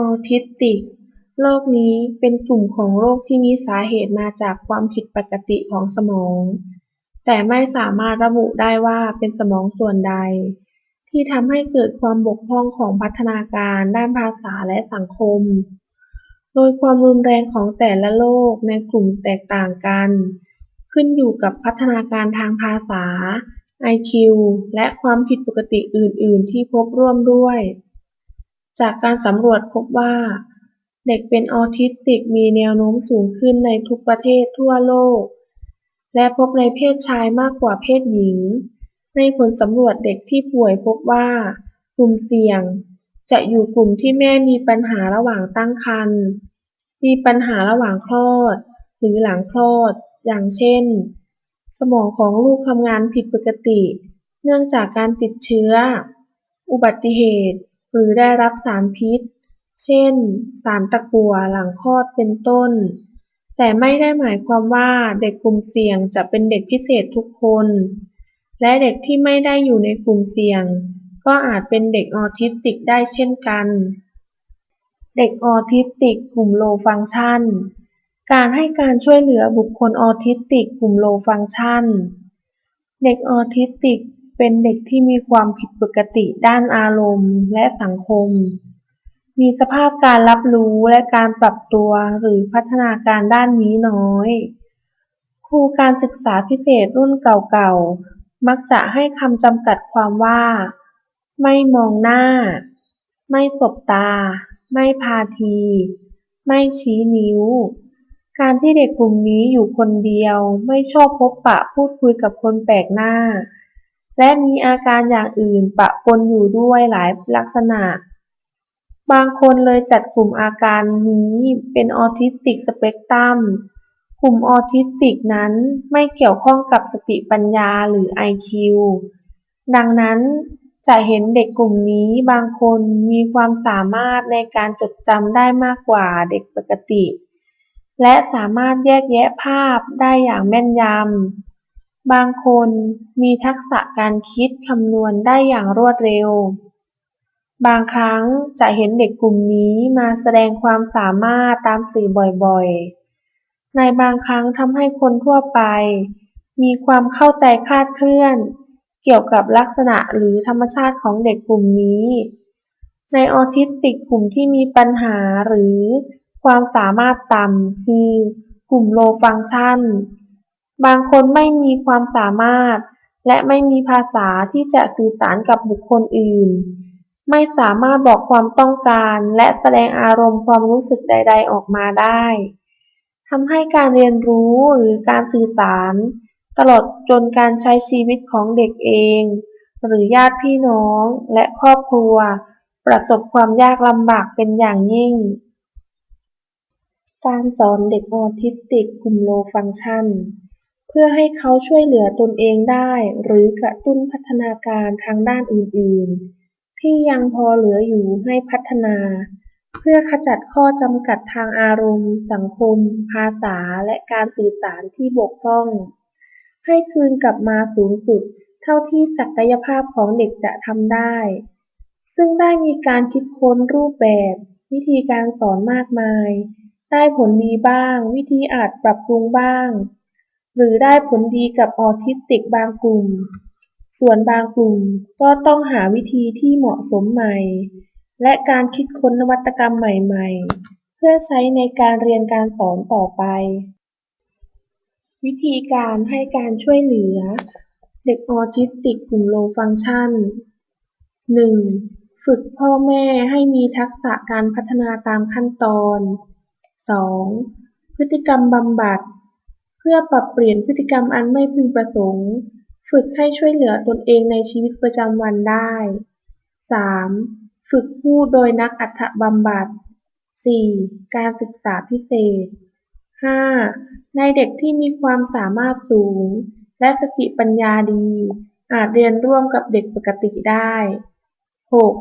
ออทิสติก โรคนี้เป็นกลุ่มของโรคที่มีสาเหตุมาจากความผิดปกติของสมอง แต่ไม่สามารถระบุได้ว่าเป็นสมองส่วนใด ที่ทำให้เกิดความบกพร่องของพัฒนาการด้านภาษาและสังคม โดยความรุนแรงของแต่ละโรคในกลุ่มแตกต่างกัน ขึ้นอยู่กับพัฒนาการทางภาษา IQ และความผิดปกติอื่น ๆ ที่พบร่วมด้วย จากการสำรวจพบว่า เด็กเป็นออทิสติกมีแนวโน้มสูงขึ้นในทุกประเทศทั่วโลก และพบในเพศชายมากกว่าเพศหญิง ในผลสำรวจเด็กที่ป่วยพบว่า กลุ่มเสี่ยง จะอยู่กลุ่มที่แม่มีปัญหาระหว่างตั้งครรภ์มีปัญหาระหว่างคลอด หรือหลังคลอด อย่างเช่น สมองของลูกทำงานผิดปกติ เนื่องจากการติดเชื้อ อุบัติเหตุ หรือได้รับสารพิษ เช่น สารตะกั่วหลังคลอดเป็นต้น แต่ไม่ได้หมายความว่าเด็กกลุ่มเสี่ยงจะเป็นเด็กพิเศษทุกคน และเด็กที่ไม่ได้อยู่ในกลุ่มเสี่ยง ก็อาจเป็นเด็กออทิสติกได้เช่นกัน เด็กออทิสติกกลุ่มโลฟังชันการให้การช่วยเหลือบุคคลออทิสติกกลุ่มโลฟังชันเด็กออทิสติก เป็นเด็กที่มีความผิดปกติด้านอารมณ์และสังคม มีสภาพการรับรู้และการปรับตัวหรือพัฒนาการด้านนี้น้อย ครูการศึกษาพิเศษรุ่นเก่าๆ มักจะให้คำจำกัดความว่า ไม่มองหน้า ไม่สบตา ไม่พาที ไม่ชี้นิ้ว การที่เด็กกลุ่มนี้อยู่คนเดียวไม่ชอบพบปะพูดคุยกับคนแปลกหน้า และมีอาการอย่างอื่นปะปนอยู่ด้วยหลายลักษณะ บางคนเลยจัดกลุ่มอาการนี้เป็นออทิสติกสเปกตรัม กลุ่มออทิสติกนั้นไม่เกี่ยวข้องกับสติปัญญาหรือ IQ ดังนั้นจะเห็นเด็กกลุ่มนี้บางคนมีความสามารถในการจดจำได้มากกว่าเด็กปกติ และสามารถแยกแยะภาพได้อย่างแม่นยำ บางคนมีทักษะการคิดคำนวณได้อย่างรวดเร็ว บางครั้งจะเห็นเด็กกลุ่มนี้มาแสดงความสามารถตามสื่อบ่อยๆ ในบางครั้งทำให้คนทั่วไป มีความเข้าใจคาดเคลื่อน เกี่ยวกับลักษณะหรือธรรมชาติของเด็กกลุ่มนี้ ในออทิสติกกลุ่มที่มีปัญหาหรือความสามารถต่ำคือกลุ่มโลฟังชัน บางคนไม่มีความสามารถ และไม่มีภาษาที่จะสื่อสารกับบุคคลอื่น ไม่สามารถบอกความต้องการและแสดงอารมณ์ความรู้สึกใด ๆ ออกมาได้ทำให้การเรียนรู้หรือการสื่อสาร ตลอดจนการใช้ชีวิตของเด็กเอง หรือญาติพี่น้องและครอบครัว ประสบความยากลำบากเป็นอย่างยิ่ง การสอนเด็กออทิสติกกลุ่มโลฟังชัน เพื่อให้เขาช่วยเหลือตนเองได้ หรือกระตุ้นพัฒนาการทางด้านอื่น ๆ ที่ยังพอเหลืออยู่ให้พัฒนา เพื่อขจัดข้อจำกัดทางอารมณ์ สังคม ภาษา และการสื่อสารที่บกพร่อง ให้คืนกลับมาสูงสุด เท่าที่ศักยภาพของเด็กจะทำได้ ซึ่งได้มีการคิดค้นรูปแบบ วิธีการสอนมากมาย ได้ผลดีบ้าง วิธีอาจปรับปรุงบ้าง หรือได้ผลดีกับออทิสติกบางกลุ่ม ส่วนบางกลุ่มก็ต้องหาวิธีที่เหมาะสมใหม่ และการคิดค้นนวัตกรรมใหม่ๆ เพื่อใช้ในการเรียนการสอนต่อไป วิธีการให้การช่วยเหลือ เด็กออทิสติกกลุ่มโลฟังชันหนึ่งฝึกพ่อแม่ให้มีทักษะการพัฒนาตามขั้นตอนสองพฤติกรรมบำบัด เพื่อปรับเปลี่ยนพฤติกรรมอันไม่พึงประสงค์ ฝึกให้ช่วยเหลือตนเองในชีวิตประจำวันได้สามฝึกพูดโดยนักอัฏฐบำบัดสี่การศึกษาพิเศษห้าในเด็กที่มีความสามารถสูง และสติปัญญาดี อาจเรียนร่วมกับเด็กปกติได้หก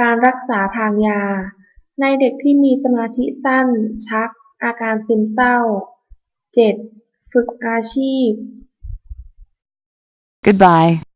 การรักษาทางยา ในเด็กที่มีสมาธิสั้น ชัก อาการซึมเศร้าเจ็ด ฝึกอาชีพ Goodbye.